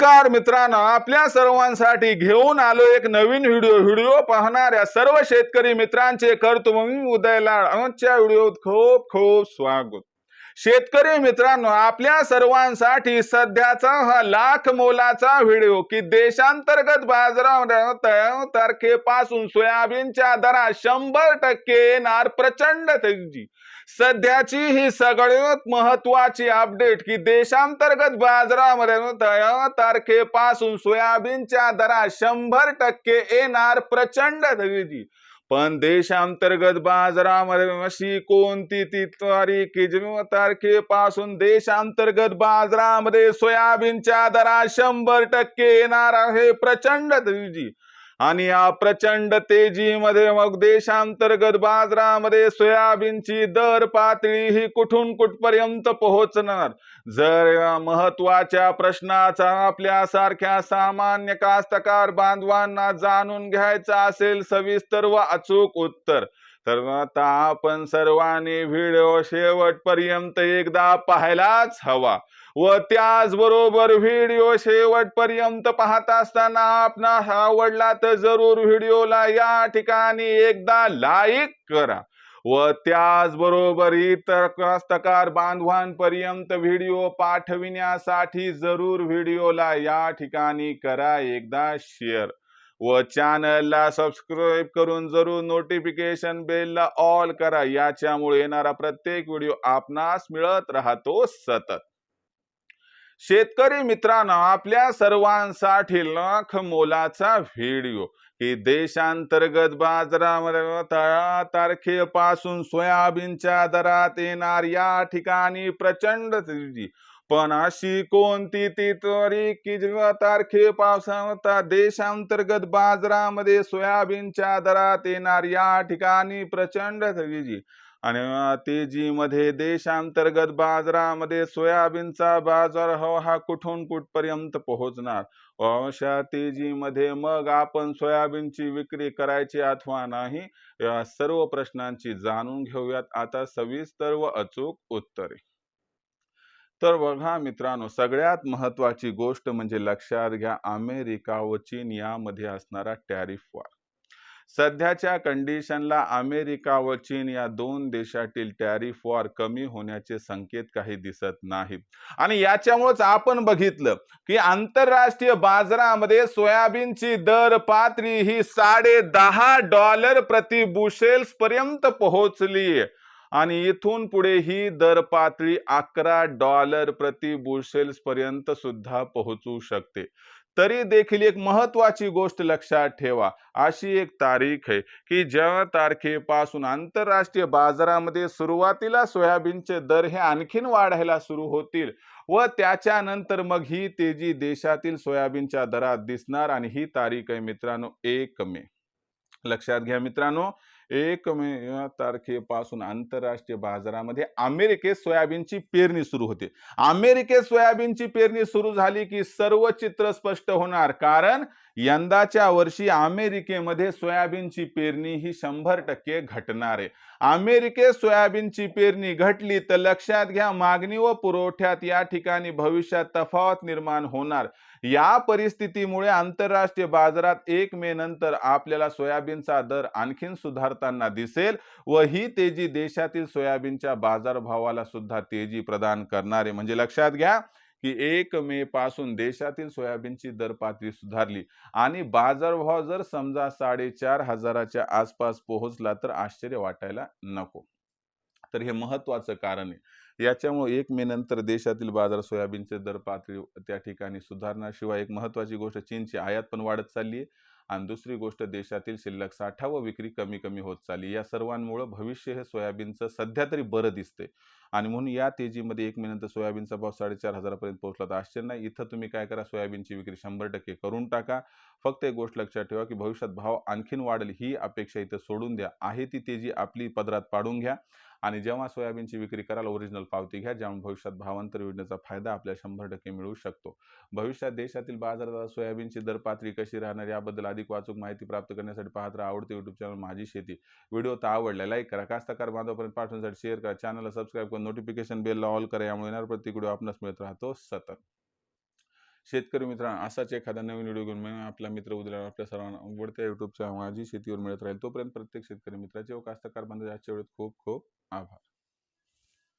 नमस्कार मित्रांनो आपल्या सर्वांसाठी घेऊन आलो एक नवीन व्हिडिओ. व्हिडिओ पाहणाऱ्या सर्व शेतकरी मित्रांचे करतो मी उदयला आमच्या आजच्या व्हिडिओत खूप खूप स्वागत. शेतकरी मित्रांनो आपल्या सर्वांसाठी सध्याचा हा लाख मोलाचा व्हिडिओ की देशांतर्गत बाजारामध्ये तारखेपासून सोयाबीनच्या दरात शंभर टक्के येणार प्रचंड तेजी. सध्याची ही सगळ्यात महत्वाची अपडेट की देशांतर्गत बाजारामध्ये तारखेपासून सोयाबीनच्या दरात शंभर टक्के येणार प्रचंड तेजी. पण देशांतर्गत बाजारामध्ये अशी कोणती ती तारीख तारखेपासून देशांतर्गत बाजारामध्ये सोयाबीनच्या दरात शंभर टक्के येणार आहे प्रचंड तेजी. आणि या प्रचंड तेजीमध्ये मग देशांतर्गत बाजारामध्ये सोयाबीनची दर पातळी ही कुठून कुठपर्यंत पोहोचणार? जर या महत्त्वाच्या प्रश्नाचा आपल्या सारख्या सामान्य कास्तकार बांधवांना जाणून घ्यायचा असेल सविस्तर व अचूक उत्तर. आता आपण सर्वांनी व्हिडिओ शेवटपर्यंत एकदा पाहायलाच हवा व त्याचबरोबर व्हिडिओ शेवटपर्यंत पाहत असताना आपणास आवडला तर जरूर व्हिडिओला या ठिकाणी एकदा लाईक करा व त्याचबरोबर इतर कास्तकार बांधवांपर्यंत व्हिडिओ पाठविण्यासाठी जरूर व्हिडिओला या ठिकाणी करा एकदा शेअर व चॅनलला सबस्क्राईब करून जरूर नोटिफिकेशन बेलला ऑल करा. याच्यामुळे येणारा प्रत्येक व्हिडिओ आपणास मिळत राहतो सतत. शेतकरी मित्रांनो आपल्या सर्वांसाठी लाख मोलाचा व्हिडिओ की देशांतर्गत बाजारामध्ये तळा तारखेपासून सोयाबीनच्या दरात येणार या ठिकाणी प्रचंड पण अशी कोणती ती तारीख की जेव्हा तारखेपासून देशांतर्गत बाजारामध्ये सोयाबीनच्या दरात येणार या ठिकाणी प्रचंड तेजी आणि तेजीमध्ये देशांतर्गत बाजारामध्ये सोयाबीनचा बाजार हो हा कुठून कुठपर्यंत पोहोचणार? अशा तेजीमध्ये मग आपण सोयाबीनची विक्री करायची अथवा नाही या सर्व प्रश्नांची जाणून घेऊयात. आता सविस्तर व अचूक उत्तरे. तर बघा मित्रांनो सगळ्यात महत्वाची गोष्ट म्हणजे लक्षात घ्या अमेरिका व चीन यामध्ये असणारा टॅरिफ वार. सध्याच्या कंडिशनला अमेरिका व चीन या दोन देशातील टॅरिफ वॉर कमी होण्याचे संकेत काही दिसत नाहीत आणि याच्यामुळेच आपण बघितलं की आंतरराष्ट्रीय बाजारामध्ये सोयाबीनची दर पातळी ही साडे दहा डॉलर प्रति बुशेल्स पर्यंत पोहोचली आणि इथून पुढे ही दर पातळी अकरा डॉलर प्रति बुशेल्स पर्यंत सुद्धा पोहोचू शकते. तरी देखील एक महत्वाची गोष्ट लक्षात ठेवा. अशी एक तारीख आहे की ज्या तारखेपासून आंतरराष्ट्रीय बाजारामध्ये सुरुवातीला सोयाबीनचे दर हे आणखीन वाढायला सुरू होतील व त्याच्यानंतर मग ही तेजी देशातील सोयाबीनच्या दरात दिसणार आणि ही तारीख आहे मित्रांनो एक मे. लक्षात घ्या मित्रांनो एक मे तारखेपासून आंतरराष्ट्रीय बाजारामध्ये अमेरिकेत सोयाबीनची पेरणी सुरू होते. अमेरिकेत सोयाबीनची पेरणी सुरू झाली की सर्व चित्र स्पष्ट होणार. कारण यंदाच्या वर्षी अमेरिकेमध्ये सोयाबीनची पेरणी ही शंभर टक्के घटणार आहे. अमेरिकेत सोयाबीनची पेरणी घटली तर लक्षात घ्या मागणी व पुरवठ्यात या ठिकाणी भविष्यात तफावत निर्माण होणार. या परिस्थितीमुळे आंतरराष्ट्रीय बाजारात एक मे नंतर आपल्याला सोयाबीनचा दर आणखीन करताना दिसेल व ही तेजी देशातील सोयाबीनच्या बाजारभावाला सुद्धा तेजी प्रदान करणारे. म्हणजे लक्षात घ्या की एक मे पासून देशातील सोयाबीनची दर पातळी सुधारली आणि बाजारभाव जर समजा साडेचार हजाराच्या आसपास पोहोचला तर आश्चर्य वाटायला नको. तर हे महत्वाचं कारण आहे. याच्यामुळे एक मे नंतर देशातील बाजार सोयाबीनचे दर पातळी त्या ठिकाणी सुधारण्याशिवाय एक महत्वाची गोष्ट चीनची आयात पण वाढत चालली आहे. आणि दुसरी गोष्ट देशातील शिल्लक साठा व विक्री कमी कमी होत चालली या सर्वांमुळं भविष्य हे सोयाबीनचं सध्या तरी बरं दिसते आणि म्हणून या तेजीमध्ये एक महिन्यानंतर सोयाबीनचा भाव साडेचार हजारापर्यंत पोहोचला तर आश्चर्य नाही. इथं तुम्ही काय करा सोयाबीनची विक्री शंभर टक्के करून टाका. फक्त एक गोष्ट लक्षात ठेवा की भविष्यात भाव आणखीन वाढेल ही अपेक्षा इथं सोडून द्या. आहे ती तेजी आपली पदरात पाडून घ्या. आणि जेव्हा सोयाबीनची विक्री कराल ओरिजिनल पावती घ्या ज्यामुळे भविष्यात भावांतर योजनेचा फायदा आपल्याला शंभर टक्के मिळू शकतो. भविष्यात देशातील बाजारात सोयाबीनची दर पातळी कशी राहणार याबद्दल अधिक वाचूक माहिती प्राप्त करण्यासाठी पाहत राहा आवडते युट्यूब चॅनल माझी शेती. व्हिडिओ तर आवडला लाईक करा कास्तकार बांधवापर्यंत पाठवण्यासाठी शेअर करा चॅनलला सबस्क्राईब करून नोटिफिकेशन बेलला ऑल करा यामुळे येणार प्रत्येक व्हिडिओ आपणास मिळत राहतो सतत. शेतकरी मित्रांनो असाच एखादा नवीन व्हिडिओ घेऊन मी आपला मित्र उद्या आपल्या सर्वांना उघडत्या युट्यूबच्या माझी शेतीवर मिळत राहील. तोपर्यंत प्रत्येक शेतकरी मित्राचे व कास्तकार बांधवाचे आजच्या वेळेत खूप खूप आभार.